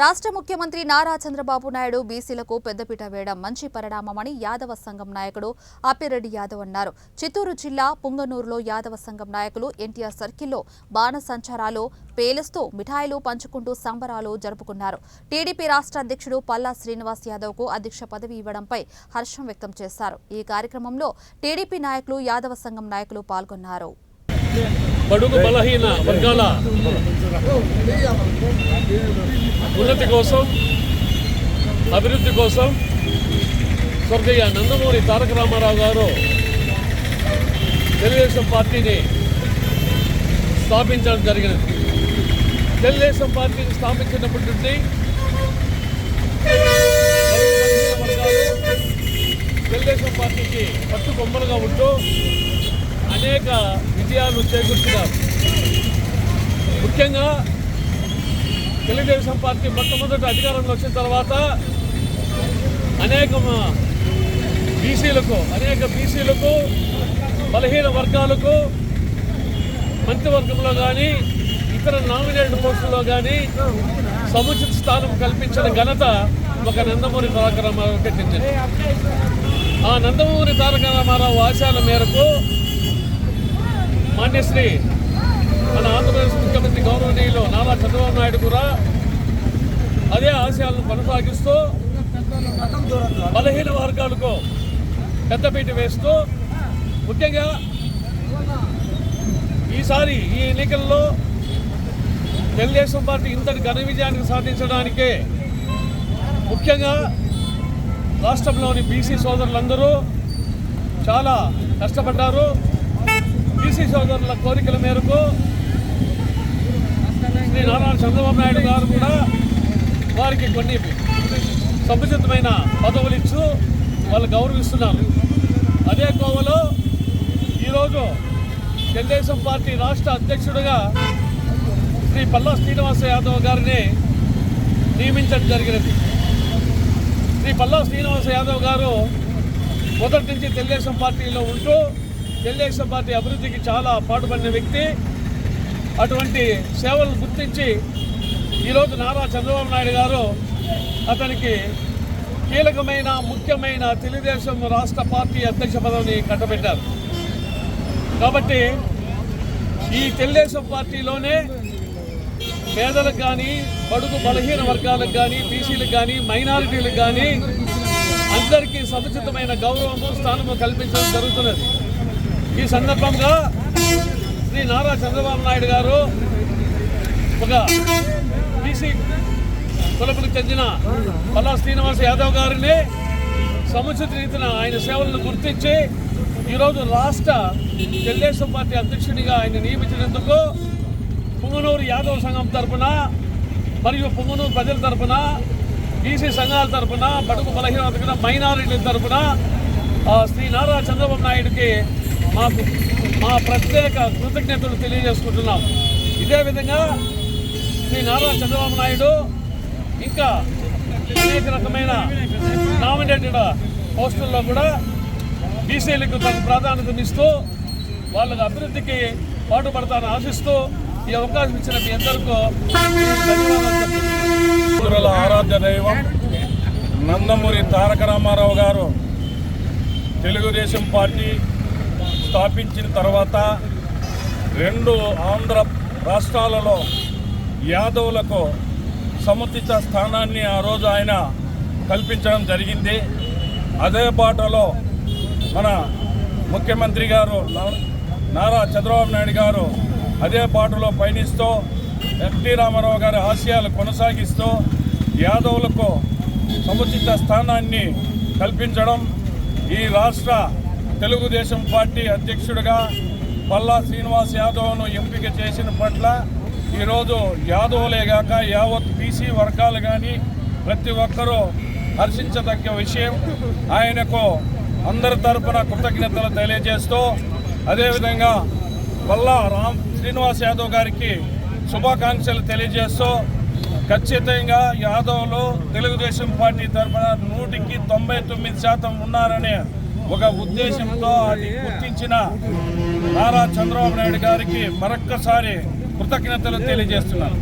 రాష్ట్ర ముఖ్యమంత్రి నారా చంద్రబాబు నాయుడు బీసీలకు పెద్దపీట వేయడం మంచి పరిణామమని యాదవ సంఘం నాయకుడు అప్పిరెడ్డి యాదవ్ అన్నారు. చిత్తూరు జిల్లా పుంగనూరులో యాదవ సంఘం నాయకులు ఎన్టీఆర్ సర్కిల్లో బాణసంచారాలు పేలుస్తూ మిఠాయిలు పంచుకుంటూ సంబరాలు జరుపుకున్నారు. టీడీపీ రాష్ట్ర అధ్యక్షుడు పల్లా శ్రీనివాస్ యాదవ్కు అధ్యక్ష పదవి ఇవ్వడంపై హర్షం వ్యక్తం చేశారు. ఈ కార్యక్రమంలో టీడీపీ నాయకులు యాదవ సంఘం నాయకులు పాల్గొన్నారు. బడుగు బలహీన వర్గాల ఉన్నతి కోసం అభివృద్ధి కోసం స్వర్గీయ నందమూరి తారక రామారావు గారు తెలుగుదేశం పార్టీని స్థాపించడం జరిగినది. తెలుగుదేశం పార్టీని స్థాపించినప్పటి నుండి తెలుగుదేశం పార్టీకి పట్టు కొమ్మలుగా ఉంటూ అనేక విజయాలు చేకూర్చినారు ముఖ్యంగా తెలుగుదేశం పార్టీ మొట్టమొదటి అధికారంలో వచ్చిన తర్వాత అనేక బీసీలకు అనేక బీసీలకు బలహీన వర్గాలకు మంత్రివర్గంలో కానీ ఇతర నామినేటెడ్ పోస్టుల్లో కానీ సముచిత స్థానం కల్పించిన ఘనత ఒక నందమూరి తారక రామారావుకి చెందింది ఆ నందమూరి తారక రామారావు ఆశాల మేరకు మాన్యశ్రీ మన ఆంధ్రప్రదేశ్ ముఖ్యమంత్రి గౌరవనీయులు నారా చంద్రబాబు నాయుడు కూడా అదే ఆశయాలను కొనసాగిస్తూ బలహీన వర్గాలకు పెద్దపీట వేస్తూ ముఖ్యంగా ఈసారి ఈ ఎన్నికల్లో తెలుగుదేశం పార్టీ ఇంతటి ఘన విజయానికి సాధించడానికే ముఖ్యంగా రాష్ట్రంలోని బీసీ సోదరులందరూ చాలా కష్టపడ్డారు. బీసీ సోదరుల కోరికల మేరకు శ్రీ నారాయణ చంద్రబాబు నాయుడు గారు కూడా వారికి కొన్ని సముచితమైన పదవులు ఇచ్చు వాళ్ళు గౌరవిస్తున్నారు. అదే కోవలో ఈరోజు తెలుగుదేశం పార్టీ రాష్ట్ర అధ్యక్షుడిగా శ్రీ పల్లా శ్రీనివాస యాదవ్ గారిని నియమించడం జరిగినది. శ్రీ పల్లా శ్రీనివాస యాదవ్ గారు మొదటి నుంచి తెలుగుదేశం పార్టీలో ఉంటూ తెలుగుదేశం పార్టీ అభివృద్ధికి చాలా పాటుపడిన వ్యక్తి. అటువంటి సేవలను గుర్తించి ఈరోజు నారా చంద్రబాబు నాయుడు గారు అతనికి కీలకమైన ముఖ్యమైన తెలుగుదేశం రాష్ట్ర పార్టీ అధ్యక్ష పదవిని కట్టబెట్టారు. కాబట్టి ఈ తెలుగుదేశం పార్టీలోనే పేదలకు కానీ బడుగు బలహీన వర్గాలకు కానీ బీసీలకు కానీ మైనారిటీలకు కానీ అందరికీ సముచితమైన గౌరవము స్థానము కల్పించడం జరుగుతున్నది. ఈ సందర్భంగా శ్రీ నారా చంద్రబాబు నాయుడు గారు ఒక బీసీ కులపులకు చెందిన పల్లా శ్రీనివాస్ యాదవ్ గారిని సముచిత రీతిన ఆయన సేవలను గుర్తించి ఈరోజు రాష్ట్ర తెలుగుదేశం పార్టీ అధ్యక్షుడిగా ఆయన నియమించినందుకు పుంగనూరు యాదవ్ సంఘం తరపున మరియు పుంగనూరు ప్రజల తరఫున బీసీ సంఘాల తరఫున బడుగు బలహీన మైనారిటీల తరపున శ్రీ నారా చంద్రబాబు నాయుడికి మాకు మా ప్రత్యేక కృతజ్ఞతలు తెలియజేసుకుంటున్నాం. ఇదే విధంగా శ్రీ నారా చంద్రబాబు నాయుడు ఇంకా అనేక రకమైన నామినేటెడ్ పోస్టుల్లో కూడా బీసీలకు తగు ప్రాధాన్యతనిస్తూ వాళ్ళకి అభివృద్ధికి పాటుపడతానని ఆశిస్తూ ఈ అవకాశం ఇచ్చిన మీ అందరికీ ధన్యవాదాలు. ఆరాధ్య దైవం నందమూరి తారక రామారావు గారు తెలుగుదేశం పార్టీ స్థాపించిన తర్వాత రెండు ఆంధ్ర రాష్ట్రాలలో యాదవులకు సముచిత స్థానాన్ని ఆ రోజు ఆయన కల్పించడం జరిగింది. అదే బాటలో మన ముఖ్యమంత్రి గారు నారా చంద్రబాబు నాయుడు గారు అదే బాటలో పయనిస్తూ ఎన్టీ రామారావు గారి ఆశయాలు కొనసాగిస్తూ యాదవులకు సముచిత స్థానాన్ని కల్పించడం ఈ రాష్ట్ర తెలుగుదేశం పార్టీ అధ్యక్షుడిగా పల్లా శ్రీనివాస్ యాదవ్ను ఎంపిక చేసిన పట్ల ఈరోజు యాదవ్లే గాక యావత్ బీసీ వర్గాలు కానీ ప్రతి ఒక్కరూ హర్షించదగ్గ విషయం. ఆయనకు అందరి తరపున కృతజ్ఞతలు తెలియజేస్తూ అదేవిధంగా పల్లా రామ్ శ్రీనివాస్ యాదవ్ గారికి శుభాకాంక్షలు తెలియజేస్తూ ఖచ్చితంగా యాదవ్లు తెలుగుదేశం పార్టీ తరఫున నూటికి తొంభై తొమ్మిది శాతం ఉన్నారనే ఒక ఉద్దేశంతో అది గుర్తించిన నారా చంద్రబాబు నాయుడు గారికి మరొక్కసారి కృతజ్ఞతలు తెలియజేస్తున్నాను.